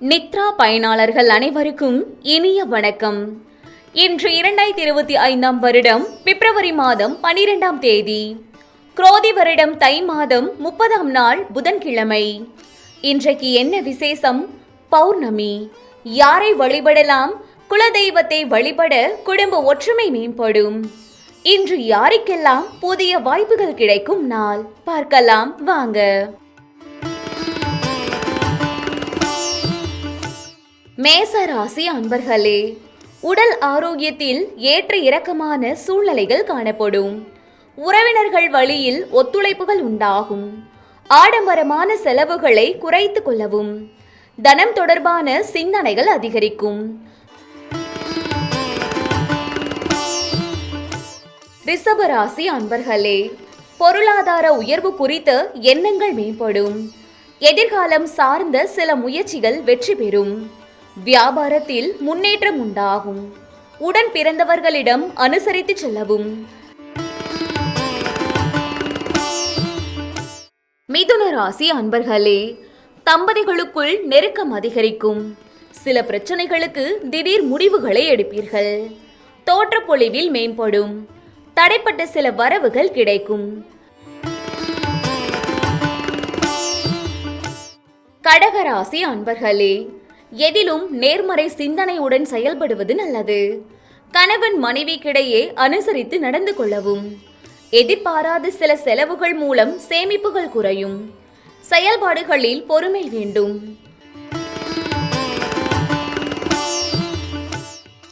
நித்ரா பயனாளர்கள் அனைவருக்கும் இனிய வணக்கம். இன்று இரண்டாயிரத்தி இருபத்தி ஐந்தாம் வருடம் பிப்ரவரி மாதம் பனிரெண்டாம் தேதி. குரோதி வருடம் தை மாதம் முப்பதாம் நாள் புதன்கிழமை. இன்றைக்கு என்ன விசேஷம்? பௌர்ணமி. யாரை வழிபடலாம்? குலதெய்வத்தை வழிபட குடும்ப ஒற்றுமை மேம்படும். இன்று யாருக்கெல்லாம் புதிய வாய்ப்புகள் கிடைக்கும் நாள்? பார்க்கலாம் வாங்க. மேச ராசி அன்பர்களே உடல் ஆரோக்கியத்தில் ஏற்ற இறக்கமான சூழ்நிலைகள் காணப்படும். உறவினர்கள் வழியில் ஒத்துழைப்புகள் உண்டாகும். ஆடம்பரமான செலவுகளை குறைத்து கொள்ளவும். தனம் தொடர்பான சிந்தனைகள் அதிகரிக்கும். ரிஷபராசி அன்பர்களே பொருளாதார உயர்வு குறித்த எண்ணங்கள் மேம்படும். எதிர்காலம் சார்ந்த சில முயற்சிகள் வெற்றி பெறும். வியாபாரத்தில் முன்னேற்றம் உண்டாகும். உடன் பிறந்தவர்களிடம் அனுசரித்து செல்லவும். மிதுன ராசி அன்பர்களே தம்பதிகளுக்குள் நெருக்கம் அதிகரிக்கும். சில பிரச்சனைகளுக்கு திடீர் முடிவுகளை எடுப்பீர்கள். தோற்றப்பொழிவில் மேம்படும். தடைப்பட்ட சில வரவுகள் கிடைக்கும். கடகராசி அன்பர்களே எதிலும் நேர்மறை சிந்தனையுடன் செயல்படுவது நல்லது. கணவன் மனைவிக்கிடையே அனுசரித்து நடந்து கொள்ளவும். எதிர்பாராத சில செலவுகள் மூலம் சேமிப்புகள் குறையும். செயல்பாடுகளில் பொறுமை வேண்டும்.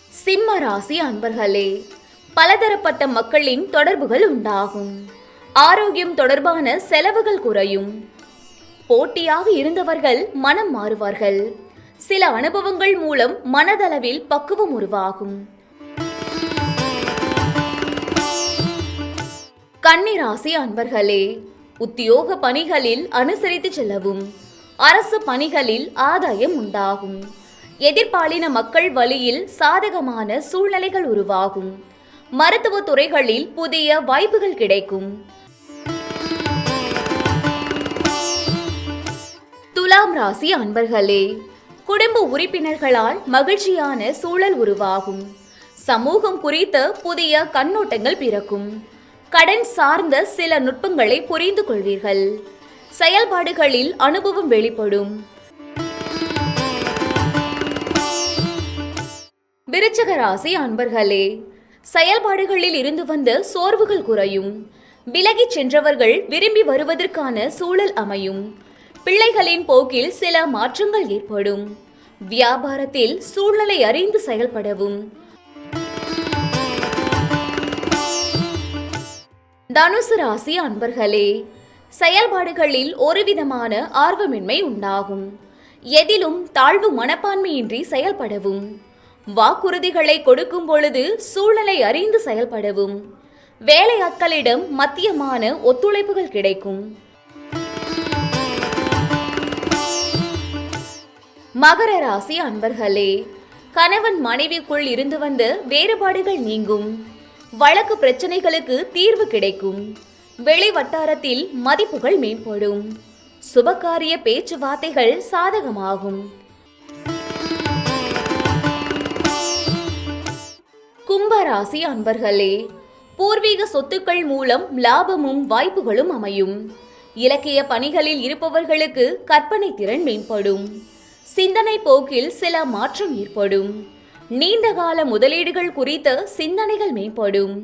சிம்ம ராசி அன்பர்களே பலதரப்பட்ட மக்களின் தொடர்புகள் உண்டாகும். ஆரோக்கியம் தொடர்பான செலவுகள் குறையும். போட்டியாக இருந்தவர்கள் மனம் மாறுவார்கள். சில அனுபவங்கள் மூலம் மனதளவில் பக்குவம் உருவாகும். கன்னிராசி அன்பர்களே உத்தியோக பணிகளில் அனுசரித்து செல்லவும். அரசு பணிகளில் ஆதாயம் உண்டாகும். எதிர்பாலின மக்கள் வழியில் சாதகமான சூழ்நிலைகள் உருவாகும். மருத்துவ துறைகளில் புதிய வாய்ப்புகள் கிடைக்கும். துலாம் ராசி அன்பர்களே குடும்ப உறுப்பினர்களால் மகிழ்ச்சியான சூழல் உருவாகும். சமூகம் குறித்த புதிய கண்ணோட்டங்கள் பிறக்கும். கடன் சார்ந்த சில நுட்பங்களை புரிந்து கொள்வீர்கள். செயல்பாடுகளில் அனுபவம் வெளிப்படும். விருச்சக ராசி அன்பர்களே செயல்பாடுகளில் இருந்து வந்த சோர்வுகள் குறையும். விலகிச் சென்றவர்கள் விரும்பி வருவதற்கான சூழல் அமையும். பிள்ளைகளின் போக்கில் சில மாற்றங்கள் ஏற்படும். வியாபாரத்தில் சூழ்நிலை அறிந்து செயல்படவும். தனுசு ராசி அன்பர்களே செயல்பாடுகளில் ஒருவிதமான ஆர்வமின்மை உண்டாகும். எதிலும் தாழ்வு மனப்பான்மையின்றி செயல்படவும். வாக்குறுதிகளை கொடுக்கும் பொழுது சூழ்நிலை அறிந்து செயல்படவும். வேலையாட்களிடம் மத்தியமான ஒத்துழைப்புகள் கிடைக்கும். மகர ராசி அன்பர்களே கணவன் மனைவிக்குள் இருந்து வந்த வேறுபாடுகள் நீங்கும். வழக்கு பிரச்சனைகளுக்கு தீர்வு கிடைக்கும். வெளி வட்டாரத்தில் மதிப்புகள் மேம்படும். சுபகாரிய பேச்சுவார்த்தைகள் சாதகமாகும். கும்பராசி அன்பர்களே பூர்வீக சொத்துக்கள் மூலம் லாபமும் வாய்ப்புகளும் அமையும். இலக்கிய பணிகளில் இருப்பவர்களுக்கு கற்பனை திறன் மேம்படும். சிந்தனை போக்கில் சில மாற்றம் ஏற்படும். நீண்டகால முதலீடுகள் குறித்த சிந்தனைகள் மேம்படும்.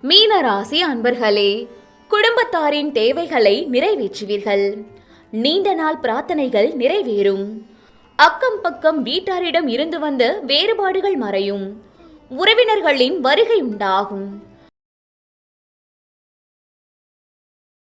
மீன ராசி அன்பர்களே குடும்பத்தாரின் தேவைகளை நிறைவேற்றுவீர்கள். நீண்ட நாள் பிரார்த்தனைகள் நிறைவேறும். அக்கம் பக்கம் வீட்டாரிடம் இருந்து வந்த வேறுபாடுகள் மறையும். உறவினர்களின் வருகை உண்டாகும்.